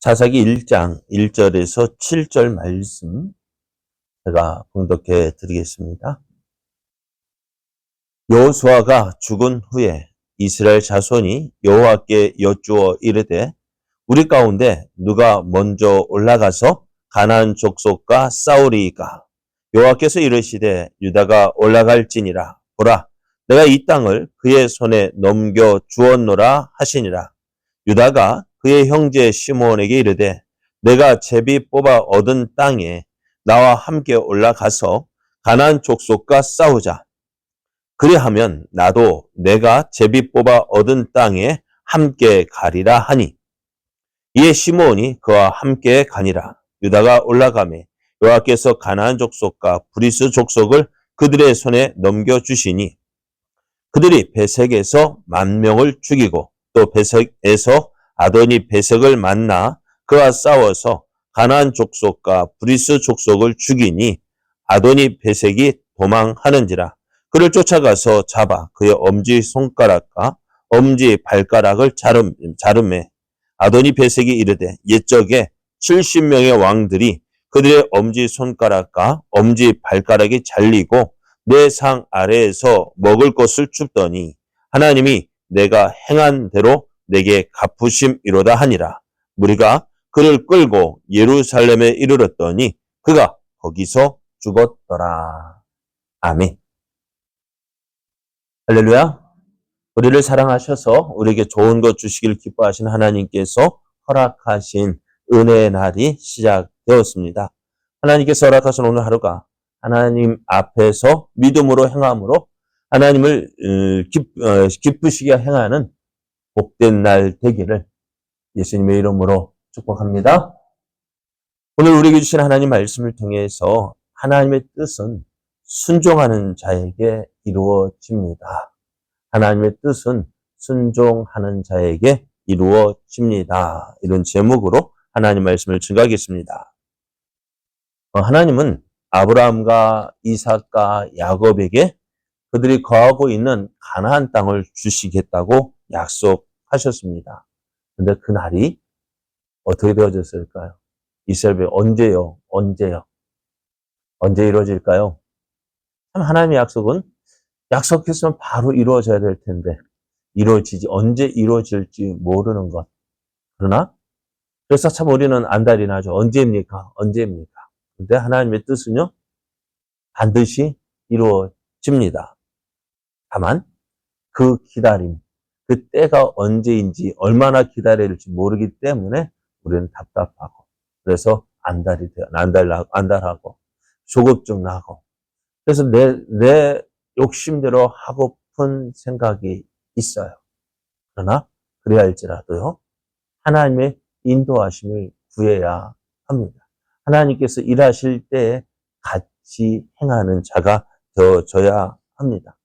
자사기 1장 1절에서 7절 말씀 제가 봉독해 드리겠습니다. 여호수아가 죽은 후에 이스라엘 자손이 여호와께 여쭈어 이르되 우리 가운데 누가 먼저 올라가서 가나안 족속과 싸우리이까? 여호와께서 이르시되 유다가 올라갈지니라. 보라 내가 이 땅을 그의 손에 넘겨 주었노라 하시니라. 유다가 그의 형제 시므온에게 이르되 내가 제비 뽑아 얻은 땅에 나와 함께 올라가서 가나안 족속과 싸우자. 그리하면 나도 내가 제비 뽑아 얻은 땅에 함께 가리라 하니 이에 시므온이 그와 함께 가니라. 유다가 올라가매 여호와께서 가나안 족속과 브리스 족속을 그들의 손에 넘겨 주시니 그들이 베색에서 만 명을 죽이고 또 베색에서 아도니 베색을 만나 그와 싸워서 가나안 족속과 브리스 족속을 죽이니 아도니 베색이 도망하는지라. 그를 쫓아가서 잡아 그의 엄지 손가락과 엄지 발가락을 자름, 자름해 아도니 베색이 이르되 옛적에 70명의 왕들이 그들의 엄지 손가락과 엄지 발가락이 잘리고 내 상 아래에서 먹을 것을 줍더니 하나님이 내가 행한 대로 내게 갚으심이로다 하니라. 우리가 그를 끌고 예루살렘에 이르렀더니 그가 거기서 죽었더라. 아멘. 할렐루야. 우리를 사랑하셔서 우리에게 좋은 것 주시길 기뻐하신 하나님께서 허락하신 은혜의 날이 시작되었습니다. 하나님께서 허락하신 오늘 하루가 하나님 앞에서 믿음으로 행함으로 하나님을 어, 기쁘시게 행하는 복된 날 되기를 예수님의 이름으로 축복합니다. 오늘 우리에게 주신 하나님 말씀을 통해서 하나님의 뜻은 순종하는 자에게 이루어집니다. 하나님의 뜻은 순종하는 자에게 이루어집니다. 이런 제목으로 하나님 말씀을 증가하겠습니다. 어, 하나님은 아브라함과 이삭과 야곱에게 그들이 거하고 있는 가나안 땅을 주시겠다고 약속하셨습니다. 근데 그 날이 어떻게 되어졌을까요? 이스라엘 언제요? 언제요? 언제 이루어질까요? 참 하나님의 약속은 약속했으면 바로 이루어져야 될 텐데 이루어지지 언제 이루어질지 모르는 것. 그러나 그래서 참 우리는 안달이 나죠. 언제입니까? 언제입니까? 근데 하나님의 뜻은요 반드시 이루어집니다. 다만 그 기다림, 그 때가 언제인지 얼마나 기다려야 될지 모르기 때문에 우리는 답답하고 그래서 안달이 돼요. 안달 안달하고 조급증 나고 그래서 내 내 욕심대로 하고픈 생각이 있어요. 그러나 그래야 할지라도요 하나님의 인도하심을 구해야 합니다. 하나님께서 일하실 때 같이 행하는 자가 되어져야 합니다.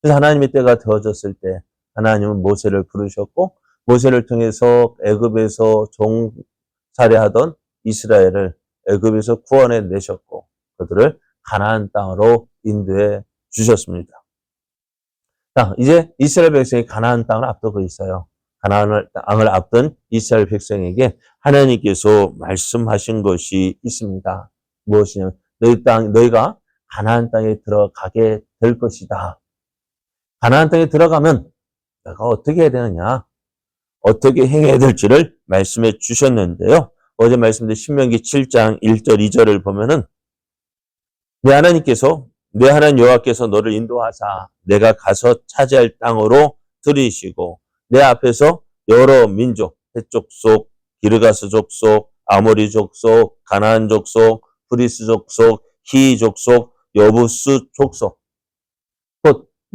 그래서 하나님의 때가 되어졌을 때 하나님은 모세를 부르셨고 모세를 통해서 애굽에서 종살이하던 이스라엘을 애굽에서 구원해 내셨고 그들을 가나안 땅으로 인도해 주셨습니다. 자, 이제 이스라엘 백성이 가나안 땅을 앞두고 있어요. 가나안 땅을 앞둔 이스라엘 백성에게 하나님께서 말씀하신 것이 있습니다. 무엇이냐면 너희 땅 너희가 가나안 땅에 들어가게 될 것이다. 가나안 땅에 들어가면 내가 어떻게 해야 되느냐? 어떻게 행해야 될지를 말씀해 주셨는데요. 어제 말씀드린 신명기 7장 1절 2절을 보면은 내 하나님께서 내 하나님 여호와께서 너를 인도하사 내가 가서 차지할 땅으로 들이시고 내 앞에서 여러 민족 해족속 기르가스 족속 아모리 족속 가나안 족속 브리스 족속 히 족속 여부스 족속 곧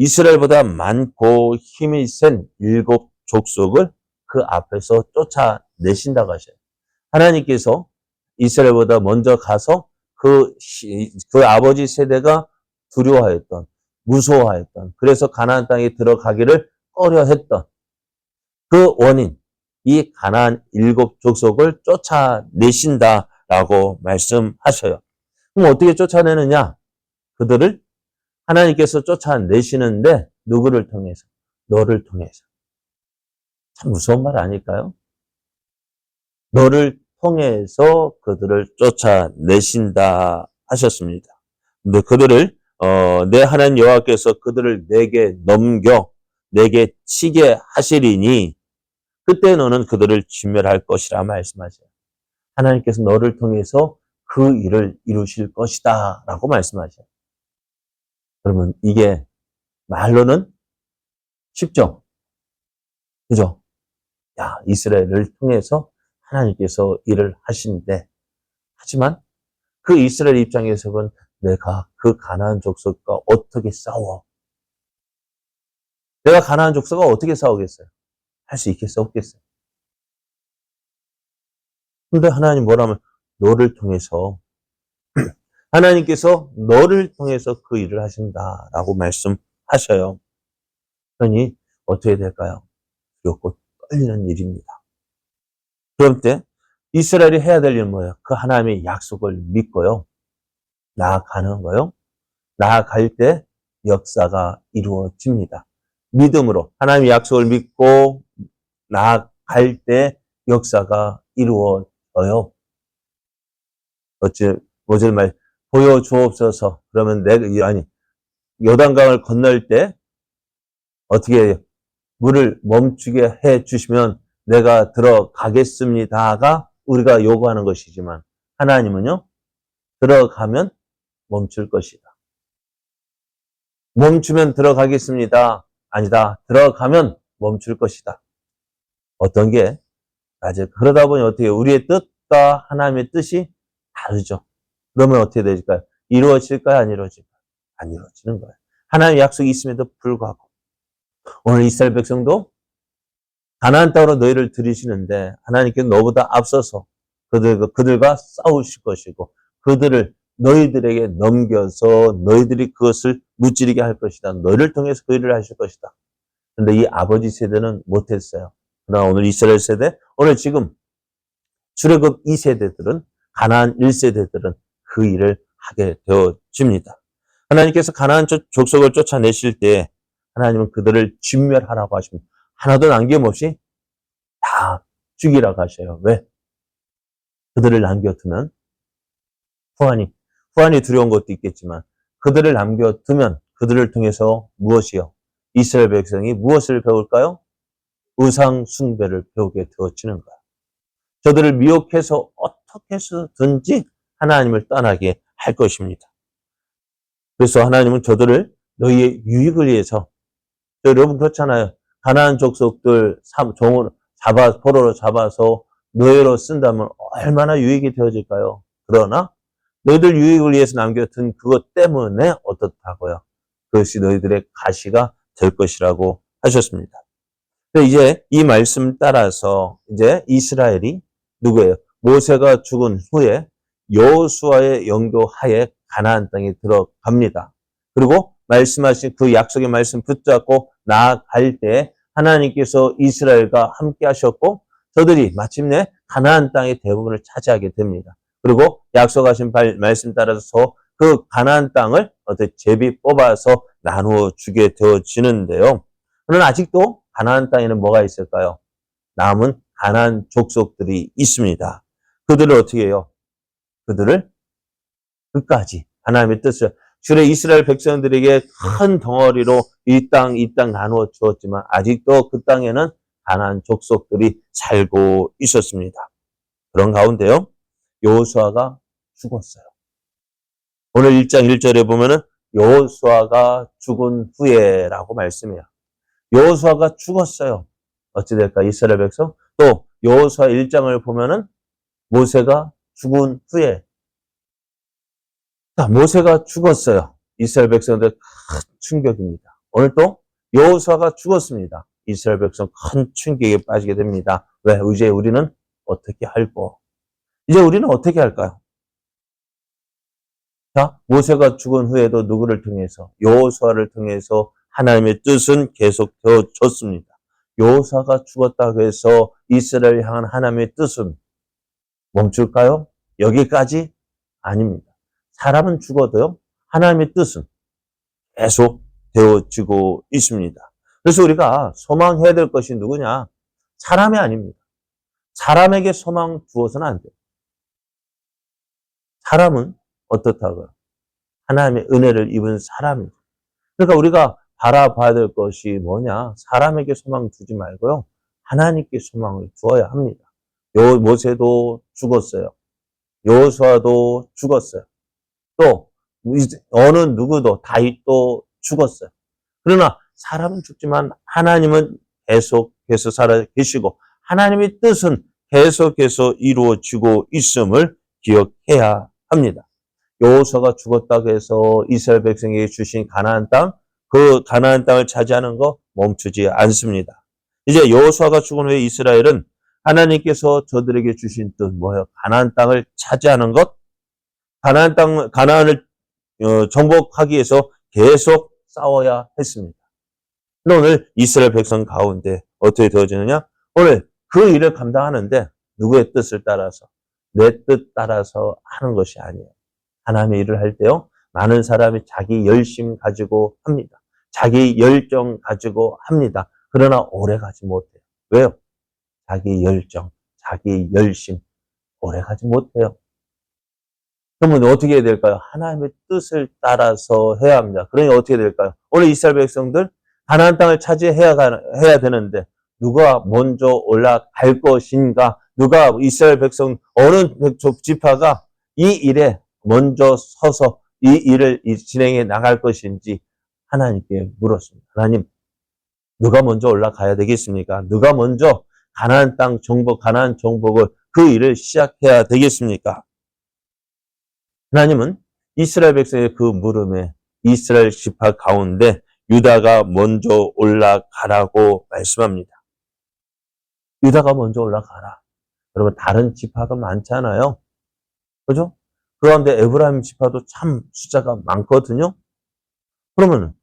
이스라엘보다 많고 힘이 센 일곱 족속을 그 앞에서 쫓아내신다고 하셔요. 하나님께서 이스라엘보다 먼저 가서 그, 그 아버지 세대가 두려워하였던, 무서워하였던, 그래서 가나안 땅에 들어가기를 꺼려했던 그 원인, 이 가나안 일곱 족속을 쫓아내신다라고 말씀하셔요. 그럼 어떻게 쫓아내느냐? 그들을 하나님께서 쫓아내시는데 누구를 통해서? 너를 통해서. 참 무서운 말 아닐까요? 너를 통해서 그들을 쫓아내신다 하셨습니다. 근데 그들을 어, 내 하나님 여호와께서 그들을 내게 넘겨 내게 치게 하시리니 그때 너는 그들을 진멸할 것이라 말씀하세요. 하나님께서 너를 통해서 그 일을 이루실 것이다 라고 말씀하셔요. 그러면 이게 말로는 쉽죠? 그죠? 야, 이스라엘을 통해서 하나님께서 일을 하시는데, 하지만 그 이스라엘 입장에서는 내가 그 가나안 족속과 어떻게 싸워? 내가 가나안 족속과 어떻게 싸우겠어요? 할 수 있겠어? 없겠어요? 근데 하나님 뭐라면 너를 통해서 하나님께서 너를 통해서 그 일을 하신다라고 말씀하셔요. 그러니 어떻게 될까요? 두렵고 떨리는 일입니다. 그럼 때 이스라엘이 해야 될 일은 뭐예요? 그 하나님의 약속을 믿고요. 나아가는 거요. 나아갈 때 역사가 이루어집니다. 믿음으로 하나님의 약속을 믿고 나아갈 때 역사가 이루어져요. 어찌 뭐절 말 보여주옵소서. 그러면 내가 아니 요단강을 건널 때 어떻게? 물을 멈추게 해 주시면 내가 들어가겠습니다가 우리가 요구하는 것이지만 하나님은요 들어가면 멈출 것이다. 멈추면 들어가겠습니다. 아니다. 들어가면 멈출 것이다. 어떤 게 맞아요. 그러다 보니 어떻게 우리의 뜻과 하나님의 뜻이 다르죠. 그러면 어떻게 되실까요? 이루어질까요? 안 이루어질까요? 안 이루어지는 거예요. 하나님의 약속이 있음에도 불구하고 오늘 이스라엘 백성도 가나안 땅으로 너희를 들이시는데 하나님께 너보다 앞서서 그들, 그들과 싸우실 것이고 그들을 너희들에게 넘겨서 너희들이 그것을 무찌르게 할 것이다. 너희를 통해서 그 일을 하실 것이다. 그런데 이 아버지 세대는 못했어요. 그러나 오늘 이스라엘 세대, 오늘 지금 출애굽 2세대들은 가나안 1세대들은 그 일을 하게 되어집니다. 하나님께서 가나안 족속을 쫓아내실 때 하나님은 그들을 진멸하라고 하십니다. 하나도 남김없이 다 죽이라고 하셔요. 왜? 그들을 남겨두면 후환이 후환이 두려운 것도 있겠지만 그들을 남겨두면 그들을 통해서 무엇이요? 이스라엘 백성이 무엇을 배울까요? 우상 숭배를 배우게 되어지는 거야. 저들을 미혹해서 어떻게 해서든지 하나님을 떠나게 할 것입니다. 그래서 하나님은 저들을 너희의 유익을 위해서 여러분 그렇잖아요. 가나안 족속들 종으로 잡아 포로로 잡아서 노예로 쓴다면 얼마나 유익이 되어질까요? 그러나 너희들 유익을 위해서 남겨둔 그것 때문에 어떻다고요? 그것이 너희들의 가시가 될 것이라고 하셨습니다. 이제 이 말씀 따라서 이제 이스라엘이 누구예요? 모세가 죽은 후에 여호수아의 영도하에 가나안 땅에 들어갑니다. 그리고 말씀하신 그 약속의 말씀 붙잡고 나아갈 때 하나님께서 이스라엘과 함께 하셨고 저들이 마침내 가나안 땅의 대부분을 차지하게 됩니다. 그리고 약속하신 말씀 따라서 그 가나안 땅을 어떻게 제비 뽑아서 나누어 주게 되어지는데요. 그러나 아직도 가나안 땅에는 뭐가 있을까요? 남은 가나안 족속들이 있습니다. 그들을 어떻게 해요? 그들을 끝까지 하나님의 뜻을 주의 이스라엘 백성들에게 큰 덩어리로 이 땅, 이 땅 나누어 주었지만 아직도 그 땅에는 가나안 족속들이 살고 있었습니다. 그런 가운데요. 여호수아가 죽었어요. 오늘 1장 1절에 보면은 여호수아가 죽은 후에라고 말씀해요. 여호수아가 죽었어요. 어찌 될까? 이스라엘 백성 또 여호수아 1장을 보면은 모세가 죽은 후에 자, 모세가 죽었어요. 이스라엘 백성들 큰 충격입니다. 오늘 또 여호수아가 죽었습니다. 이스라엘 백성 큰 충격에 빠지게 됩니다. 왜? 이제 우리는 어떻게 할고? 이제 우리는 어떻게 할까요? 자, 모세가 죽은 후에도 누구를 통해서 여호수아를 통해서 하나님의 뜻은 계속 되어졌습니다. 여호수아가 죽었다고 해서 이스라엘 향한 하나님의 뜻은 멈출까요? 여기까지 아닙니다. 사람은 죽어도요, 하나님의 뜻은 계속 되어지고 있습니다. 그래서 우리가 소망해야 될 것이 누구냐? 사람이 아닙니다. 사람에게 소망 두어서는 안 돼요. 사람은 어떻다고요? 하나님의 은혜를 입은 사람이죠. 그러니까 우리가 바라봐야 될 것이 뭐냐? 사람에게 소망 두지 말고요. 하나님께 소망을 두어야 합니다. 요 모세도 죽었어요. 여호수아도 죽었어요. 또 어느 누구도 다윗도 죽었어요. 그러나 사람은 죽지만 하나님은 계속해서 살아 계시고 하나님의 뜻은 계속해서 이루어지고 있음을 기억해야 합니다. 여호수아가 죽었다고 해서 이스라엘 백성에게 주신 가나안 땅, 그 가나안 땅을 차지하는 거 멈추지 않습니다. 이제 여호수아가 죽은 후에 이스라엘은 하나님께서 저들에게 주신 뜻 뭐예요? 가나안 땅을 차지하는 것, 가나안 땅 가나안을 어, 정복하기 위해서 계속 싸워야 했습니다. 오늘 이스라엘 백성 가운데 어떻게 되어지느냐? 오늘 그 일을 감당하는데 누구의 뜻을 따라서 내 뜻 따라서 하는 것이 아니에요. 하나님의 일을 할 때요. 많은 사람이 자기 열심 가지고 합니다. 자기 열정 가지고 합니다. 그러나 오래 가지 못해요. 왜요? 자기 열정, 자기 열심 오래 가지 못해요. 그러면 어떻게 해야 될까요? 하나님의 뜻을 따라서 해야 합니다. 그러니 어떻게 될까요? 오늘 이스라엘 백성들 가나안 땅을 차지해야 해야 되는데 누가 먼저 올라갈 것인가? 누가 이스라엘 백성 어느 지파가 이 일에 먼저 서서 이 일을 진행해 나갈 것인지 하나님께 물었습니다. 하나님, 누가 먼저 올라가야 되겠습니까? 누가 먼저 가나안 땅 정복, 가나안 정복을 그 일을 시작해야 되겠습니까? 하나님은 이스라엘 백성의 그 물음에 이스라엘 지파 가운데 유다가 먼저 올라가라고 말씀합니다. 유다가 먼저 올라가라. 여러분 다른 지파가 많잖아요. 그죠? 그런데 에브라임 지파도 참 숫자가 많거든요. 그러면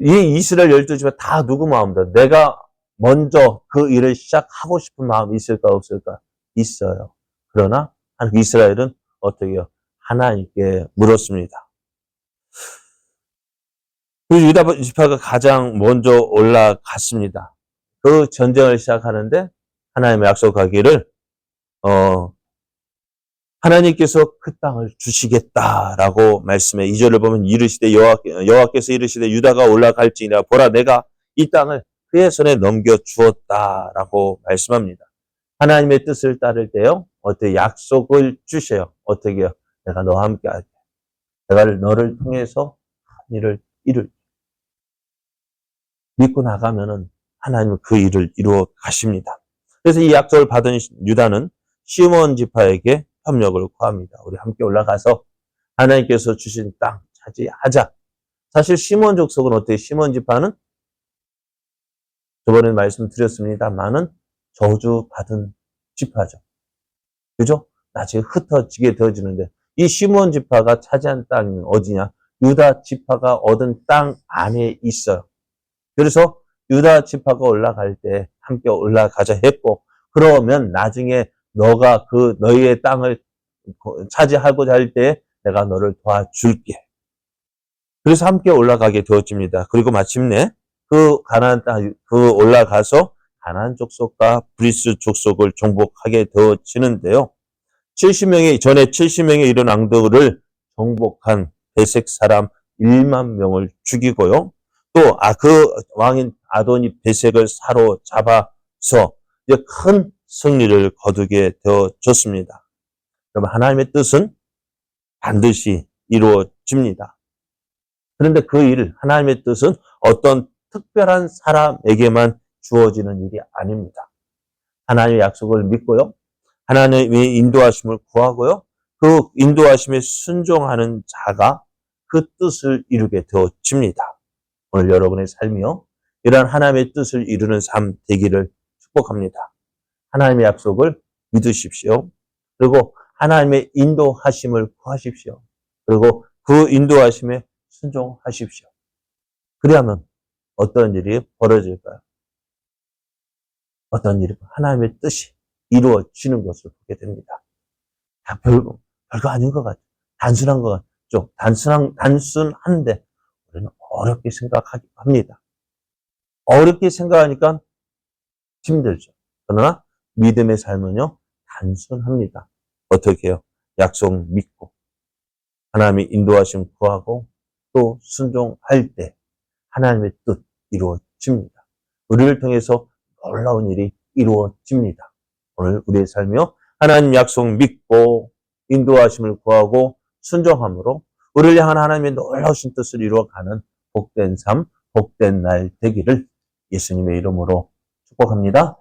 이 이스라엘 열두 지파 다 누구 마음이다? 내가 먼저 그 일을 시작하고 싶은 마음이 있을까 없을까? 있어요. 그러나 이스라엘은 어떻게 해요? 하나님께 물었습니다. 그 유다 지파가 가장 먼저 올라갔습니다. 그 전쟁을 시작하는데 하나님의 약속하기를 어 하나님께서 그 땅을 주시겠다라고 말씀해 2절을 보면 이르시되 여호와, 여호와께서 이르시되 유다가 올라갈지니라 보라 내가 이 땅을 그의 손에 넘겨 주었다라고 말씀합니다. 하나님의 뜻을 따를 때요 어떻게 약속을 주셔요. 어떻게 요? 내가 너와 함께 할게. 내가 너를 통해서 한 일을 이룰 믿고 나가면은 하나님은 그 일을 이루어 가십니다. 그래서 이 약속을 받은 유다는 시몬 지파에게 협력을 구합니다. 우리 함께 올라가서 하나님께서 주신 땅 차지하자. 사실 시몬 족속은 어때요? 시몬 지파는 저번에 말씀드렸습니다만은 저주 받은 지파죠. 그죠? 나중에 흩어지게 되어지는데 이 시몬 지파가 차지한 땅이 어디냐? 유다 지파가 얻은 땅 안에 있어요. 그래서 유다 지파가 올라갈 때 함께 올라가자 했고 그러면 나중에 너가 그 너희의 땅을 차지하고자 할 때 내가 너를 도와줄게. 그래서 함께 올라가게 되어집니다. 그리고 마침내 그 가나안 땅, 그 올라가서 가나안 족속과 브리스 족속을 정복하게 되어지는데요. 70명의 전에 70명의 이런 왕들을 정복한 배색 사람 1만 명을 죽이고요. 또 아 그 왕인 아도니 배색을 사로잡아서 큰 승리를 거두게 되어졌습니다. 여러분 하나님의 뜻은 반드시 이루어집니다. 그런데 그 일, 하나님의 뜻은 어떤 특별한 사람에게만 주어지는 일이 아닙니다. 하나님의 약속을 믿고요. 하나님의 인도하심을 구하고요. 그 인도하심에 순종하는 자가 그 뜻을 이루게 되어집니다. 오늘 여러분의 삶이요. 이러한 하나님의 뜻을 이루는 삶 되기를 축복합니다. 하나님의 약속을 믿으십시오. 그리고 하나님의 인도하심을 구하십시오. 그리고 그 인도하심에 순종하십시오. 그리하면 어떤 일이 벌어질까요? 어떤 일이 하나님의 뜻이 이루어지는 것을 보게 됩니다. 다 별거, 별거 아닌 것 같죠. 단순한 것 같죠. 단순한, 단순한데 우리는 어렵게 생각합니다. 어렵게 생각하니까 힘들죠. 그러나 믿음의 삶은요, 단순합니다. 어떻게 해요? 약속 믿고, 하나님의 인도하심 구하고, 또 순종할 때 하나님의 뜻 이루어집니다. 우리를 통해서 놀라운 일이 이루어집니다. 오늘 우리의 삶이요, 하나님 약속 믿고, 인도하심을 구하고, 순종함으로 우리를 향한 하나님의 놀라우신 뜻을 이루어가는 복된 삶, 복된 날 되기를 예수님의 이름으로 축복합니다.